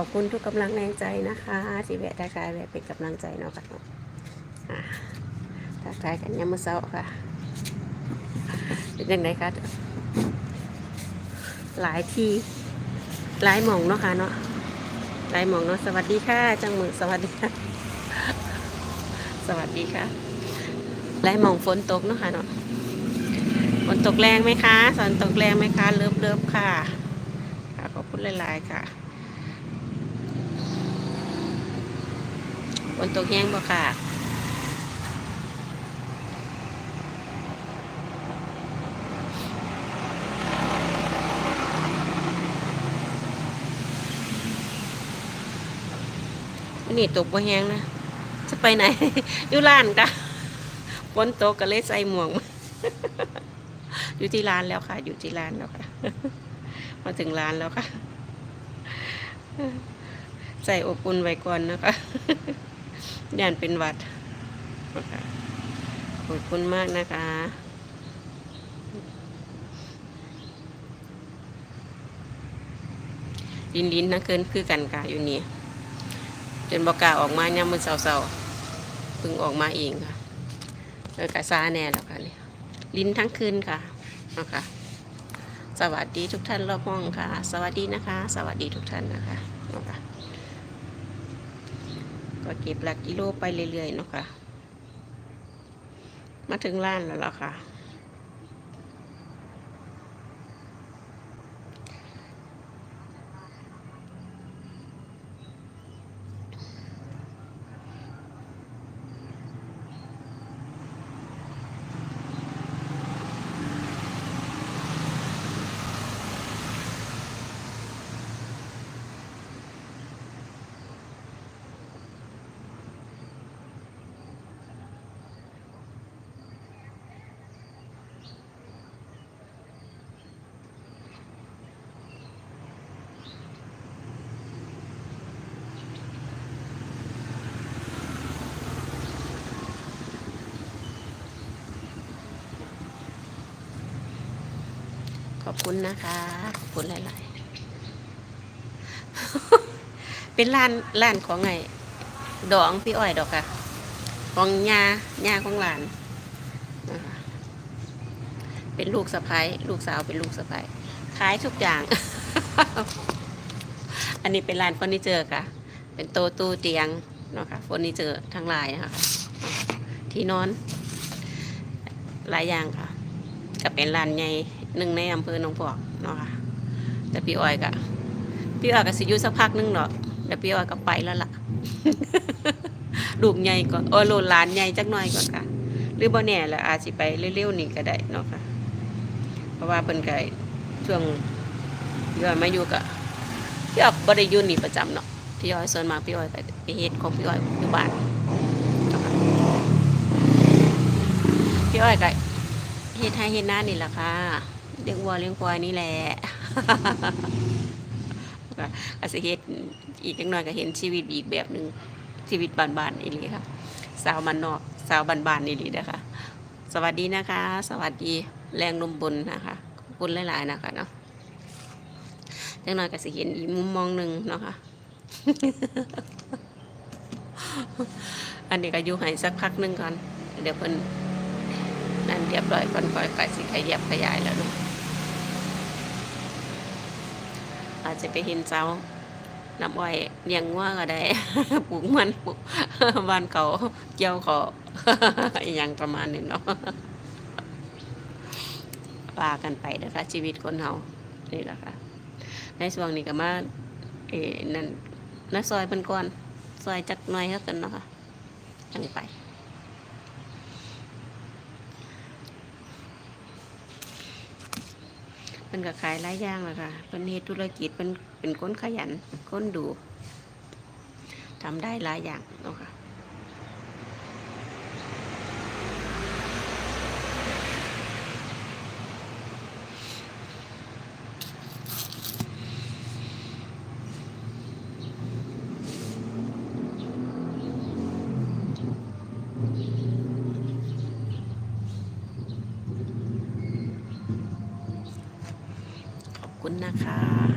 ขอบคุณทุกกำลังแรงใจนะคะที่แวะทักทายแวะเป็นกำลังใจเนาะค่ะอ่าทักทายกันยามมื้อเช้าค่ะ เป็นยังไงคะหลายที่หลายหม่องเนาะค่ะเนาะหลายหม่องเนาะสวัสดีค่ะ จังมือสวัสดีค่ะ สวัสดีค่ะหลายหม่องฝนตกเนาะค่ะเนาะฝนตกแรงไหมคะฝนตกแรงไหมคะเลิฟเลิฟค่ะค่ะขอบคุณหลาย ๆ ค่ะ ฝนตกแห้งบ่ค่ะวันนี้ตกบ่แห้งนะ จะไปไหน อยู่ร้านกะฝนตกก็เลยใส่หมวกอยู่ที่ร้านแล้วค่ะ อยู่ที่ร้านแล้วค่ะ มาถึงร้านแล้วค่ะ ใส่อบอุ่นไว้ก่อนนะคะ ย่านเป็นวัดขอบคุณมากนะคะลินลินนะเกินคือกันกะอยู่นี่จนบอกกาออกมาเนี่ยมมันเศร้าๆเพิ่งออกมาเองค่ะเออกะซาแน่แล้วค่ะนี่ลิ้นทั้งคืนค่ะนะคะสวัสดีทุกท่านรอบห้องค่ะ สวัสดีนะคะ สวัสดีทุกท่านนะคะนะคะ ก็เก็บหลักกิโลไปเรื่อยๆเนาะค่ะ มาถึงร้านแล้วล่ะค่ะ ขอบคุณนะคะขอบคุณหลายๆ เป็นร้านร้านของไงดองพี่อ้อยดอกค่ะ ของยายาของหลาน เป็นลูกสะพ้ายลูกสาวเป็นลูกสะพ้ายขายทุกอย่าง อันนี้เป็นร้านเฟอร์นิเจอร์ค่ะ เป็นโต๊ะตู้เตียงเนาะค่ะเฟอร์นิเจอร์ทั้งหลายนะคะที่นอน หลายอย่างค่ะก็เป็นร้านใหญ่ หนึ่งในอำเภอหนองพอกเนาะค่ะแต่พี่อ้อยก็พี่อ้อยก็สิอยู่สักพักนึงเนาะเดี๋ยวพี่อ้อยก็ไปแล้วล่ะลูกใหญ่ก่อนโอ้โลหลานใหญ่จักหน่อยก่อนค่ะ หรือบ่แน่แล้วอาจสิไปเร็วๆนี่ก็ได้เนาะค่ะ เพราะว่าเพิ่นก็ช่วงพี่อ้อยมาอยู่ก็พี่อ้อยบ่ได้อยู่นี่ประจำเนาะพี่อ้อยส่วนมากพี่อ้อยก็ไปเฮ็ดของพี่อ้อยอยู่บ้านพี่อ้อยก็เฮ็ดให้เฮ็ดหน้านี่แหละค่ะ เลี้ยงวัวเลี้ยงควายนี่แหละอาจจะเฮ็ดอีกจังหน่อยก็เห็นชีวิตอีกแบบหนึ่งชีวิตบ้านๆนี่เลยค่ะ สาวมันนอกสาวบ้านๆนี่เลยนะคะ สวัสดีนะคะ สวัสดีแรงลมบนนะคะขอบคุณหลายๆนะคะเนาะจังหน่อยก็สิเห็นอีกมุมมองหนึ่งเนาะค่ะอันนี้ก็อยู่ให้สักพักหนึงก่อน เดี๋ยวเพิ่นนั่นเรียบร้อยก่อนค่อยไปสิขยับขยายแล้วเนาะอา จะไปเห็นเจ้าน้ำอ้อยเลี้ยงงัวก็ได้ ปลูกมันปลูกบ้านเขาเกี่ยวเขาอย่างประมาณนี้เนาะว่ากันไปนะคะ ชีวิตคนเฮานี่แหละค่ะ ในช่วงนี้ก็มาเอ้นั่นนาซอยเพิ่นก่อนซอยจักหน่อยเท่ากันเนาะค่ะจังไป เพิ่นก็ขายหลายอย่างเลยค่ะเพิ่นเฮ็ดธุรกิจเพิ่นเป็นคนขยันคนดูทำได้หลายอย่างเนาะค่ะุณนะคะ